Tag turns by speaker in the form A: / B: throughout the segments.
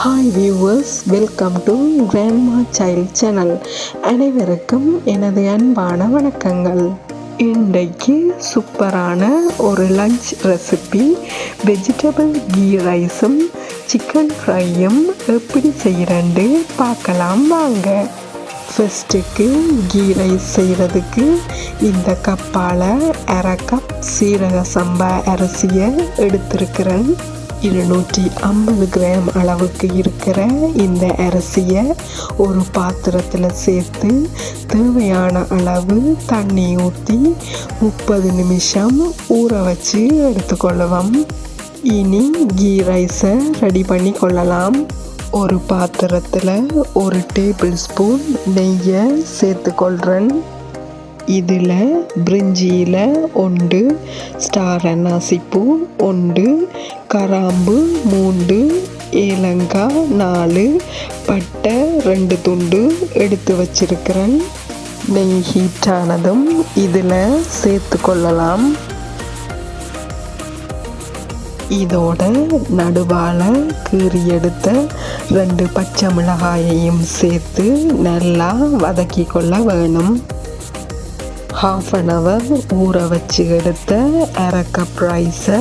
A: Hi viewers welcome to grandma child channel அனைவருக்கும் எனது அன்பான வணக்கங்கள். இன்றைக்கு சூப்பரான ஒரு லஞ்ச் ரெசிபி வெஜிடபிள் கீ ரைஸும் சிக்கன் ஃப்ரையும் எப்படி செய்கிறேன்னு பார்க்கலாம் வாங்க. ஃபஸ்ட்டுக்கு கீ ரைஸ் செய்கிறதுக்கு இந்த கப்பால் அரை கப் சீரக சம்பா அரிசியை எடுத்திருக்கிறேன். இருநூற்றி ஐம்பது கிராம் அளவுக்கு இருக்கிற இந்த அரிசியை ஒரு பாத்திரத்தில் சேர்த்து தேவையான அளவு தண்ணி ஊற்றி முப்பது நிமிஷம் ஊற வச்சு எடுத்துக்கொள்ளவும். இனி கீ ரைஸை ரெடி பண்ணி கொள்ளலாம். ஒரு பாத்திரத்தில் ஒரு டேபிள் ஸ்பூன் நெய்யை சேர்த்துக்கொள்கிறேன் இதில் பிரிஞ்சியில் ஒன்று ஸ்டார் அன்னாசிப்பூ ஒன்று கராம்பு மூண்டு ஏலங்காய் நாலு பட்டை ரெண்டு துண்டு எடுத்து வச்சிருக்கிறேன். நெய் ஹீட்டானதும் இதில் சேர்த்து கொள்ளலாம். இதோட நடுவால் கீறி எடுத்த ரெண்டு பச்சை மிளகாயையும் சேர்த்து நல்லா வதக்கி கொள்ள வேணும். ஹாஃப் அன் ஹவர் ஊற வச்சு எடுத்த அரை ரைஸை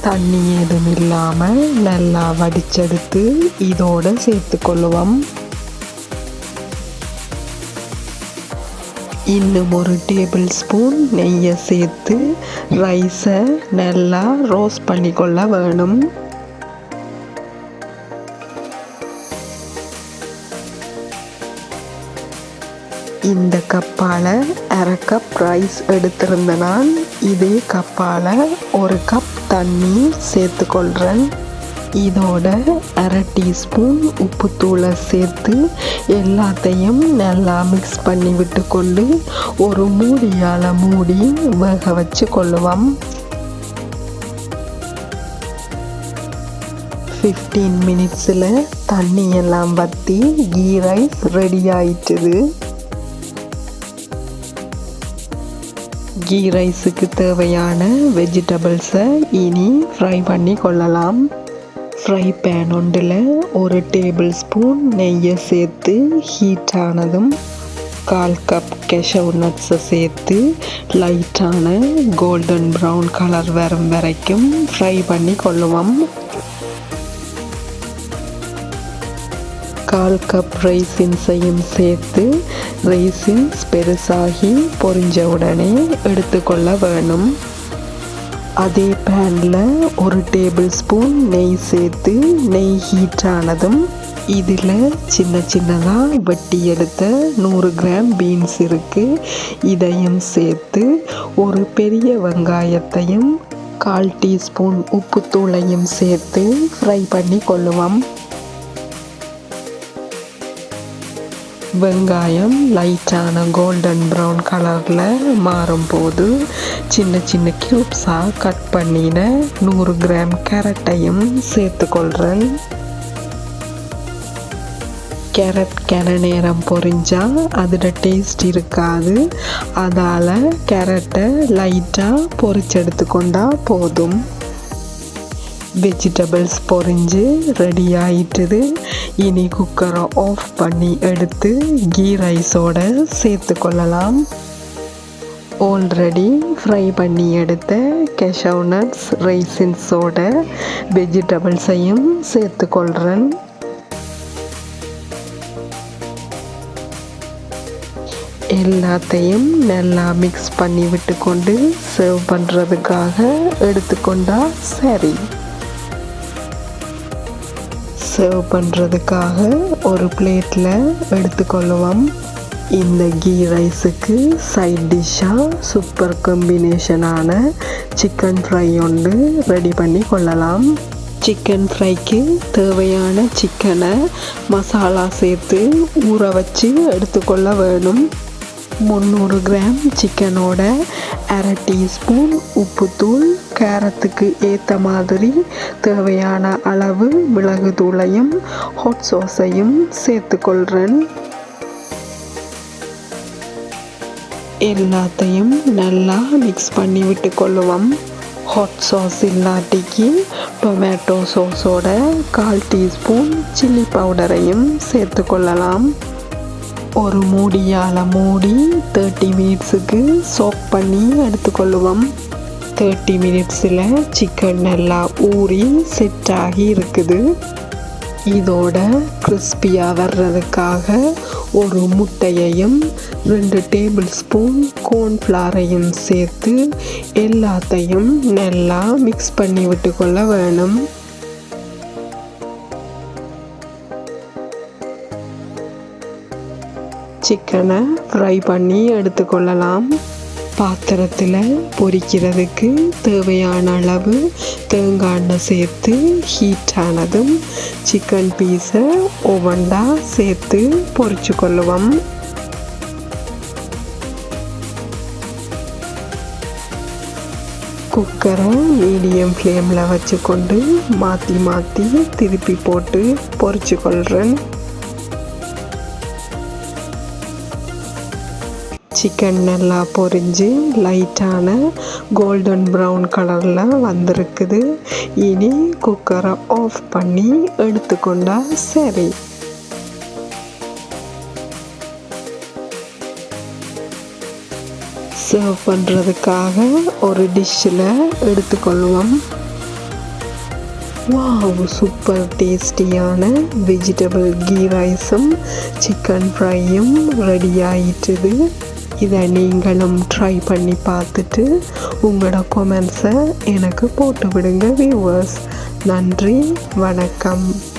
A: தண்ணி எதுவும் இல்லாமல் நல்லா வடிச்செடுத்து இதோடு சேர்த்துக்கொள்ளுவோம் இன்னும் ஒரு டேபிள் ஸ்பூன் நெய்யை சேர்த்து ரைஸை நல்லா ரோஸ்ட் பண்ணிக்கொள்ள வேணும். இந்த கப்பால் அரை கப் ரைஸ் எடுத்திருந்த நான் இதே கப்பால் ஒரு கப் தண்ணி சேர்த்துக்கொள்கிறேன் இதோட அரை டீஸ்பூன் உப்புத்தூளை சேர்த்து எல்லாத்தையும் நல்லா மிக்ஸ் பண்ணி விட்டு கொண்டு ஒரு மூடியால் மூடி வேக வச்சு கொள்ளுவோம். ஃபிஃப்டீன் மினிட்ஸில் தண்ணி எல்லாம் வற்றி கீ ரைஸ் ரெடி ஆயிட்டுது. கீ ரைஸுக்கு தேவையான வெஜிடபிள்ஸை இனி ஃப்ரை பண்ணி கொள்ளலாம். ஃப்ரை பேன் ஒன்றில் ஒரு டேபிள் ஸ்பூன் நெய்யை சேர்த்து ஹீட் ஆனதும் கால் கப் கெஷவ் நட்ஸை சேர்த்து லைட்டான கோல்டன் ப்ரௌன் கலர் வரும் வரைக்கும் ஃப்ரை பண்ணி கொள்ளுவோம். கால் கப் ரைசின்ஸையும் சேர்த்து ரைசின்ஸ் பெருசாகி பொரிஞ்ச உடனே எடுத்துக்கொள்ள வேணும். அதே பேனில் ஒரு டேபிள் ஸ்பூன் நெய் சேர்த்து நெய் ஹீட் ஆனதும் இதில் சின்ன சின்னதாக வெட்டி எடுத்த நூறு கிராம் பீன்ஸ் இருக்குது இதையும் சேர்த்து ஒரு பெரிய வெங்காயத்தையும் கால் டீஸ்பூன் உப்புத்தூளையும் சேர்த்து ஃப்ரை பண்ணி கொள்ளுவோம். வெங்காயம் லைட்டான கோல்டன் ப்ரௌன் கலரில் மாறும்போது சின்ன சின்ன க்யூப்ஸாக கட் பண்ணின நூறு கிராம் கேரட்டையும் சேர்த்துக்கொள்கிறேன் கேரட் கன நேரம் பொரிஞ்சால் அதில் டேஸ்ட் இருக்காது. அதால் கேரட்டை லைட்டாக பொரிச்செடுத்துக்கொண்டா போதும். வெஜிடபிள்ஸ் பொரிஞ்சு ரெடி ஆயிட்டுது. இனி குக்கரை ஆஃப் பண்ணி எடுத்து கீ ரைஸோட சேர்த்து கொள்ளலாம். ஆல்ரெடி ஃப்ரை பண்ணி எடுத்த கெஷவ் நட்ஸ் ரைசின்ஸோட வெஜிடபிள்ஸையும் சேர்த்து கொள்கிறேன் எல்லாத்தையும் நல்லா மிக்ஸ் பண்ணி விட்டு கொண்டு சர்வ் பண்ணுறதுக்காக எடுத்துக்கொண்டா சரி. சர்வ் பண்ணுறதுக்காக ஒரு பிளேட்டில் எடுத்துக்கொள்ளுவோம் இந்த கீ ரைஸுக்கு சைட் டிஷ்ஷாக சூப்பர் காம்பினேஷனான சிக்கன் ஃப்ரை ஒன்று ரெடி பண்ணி கொள்ளலாம். சிக்கன் ஃப்ரைக்கு தேவையான சிக்கனை மசாலா சேர்த்து ஊற வச்சு எடுத்துக்கொள்ள வேணும். முந்நூறு கிராம் சிக்கனோட அரை டீஸ்பூன் உப்புத்தூள் கேரத்துக்கு ஏற்ற மாதிரி தேவையான அளவு மிளகு தூளையும் ஹாட் சாஸையும் சேர்த்துக்கொள்கிறேன் எல்லாத்தையும் நல்லா மிக்ஸ் பண்ணி விட்டு கொள்ளுவோம் ஹாட் சாஸ் இல்லாட்டிக்கு டொமேட்டோ சாஸோட கால் டீஸ்பூன் சில்லி பவுடரையும் சேர்த்து கொள்ளலாம் ஒரு மூடியால் மூடி தேர்ட்டி மினிட்ஸுக்கு சோக் பண்ணி எடுத்துக்கொள்ளுவோம். தேர்ட்டி மினிட்ஸில் சிக்கன் நல்லா ஊறி செட் ஆகி இருக்குது. இதோட கிறிஸ்பியாக வர்றதுக்காக ஒரு முட்டையையும் ரெண்டு டேபிள் ஸ்பூன் கோன்ஃப்ளாரையும் சேர்த்து எல்லாத்தையும் நல்லா மிக்ஸ் பண்ணி விட்டுக்கொள்ள வேணும். சிக்கனை ஃப்ரை பண்ணி எடுத்துக்கொள்ளலாம். பாத்திரத்தில் பொரிக்கிறதுக்கு தேவையான அளவு தேங்காய் எண்ணெய் சேர்த்து ஹீட் ஆனதும் சிக்கன் பீஸை ஒவ்வொண்டா சேர்த்து பொரிச்சு கொள்ளுவோம் குக்கரை மீடியம் ஃப்ளேமில் வச்சுக்கொண்டு மாற்றி மாற்றி திருப்பி போட்டு பொரிச்சு கொள்கிறேன் சிக்கன் நல்லா பொரிஞ்சு லைட்டான கோல்டன் ப்ரௌன் கலரில் வந்திருக்குது. இனி குக்கரை ஆஃப் பண்ணி எடுத்துக்கொண்டா சரி. சர்வ் பண்ணுறதுக்காக ஒரு டிஷ்ஷில் எடுத்துக்கொள்வோம். வாவ் சூப்பர் டேஸ்டியான வெஜிடபிள் கீ ரைஸும் சிக்கன் ஃப்ரையும் ரெடி ஆயிட்டுது. இதை நீங்களும் ட்ரை பண்ணி பார்த்துட்டு உங்களோட கொமெண்ட்ஸை எனக்கு போட்டு விடுங்க வியூவர்ஸ் நன்றி வணக்கம்.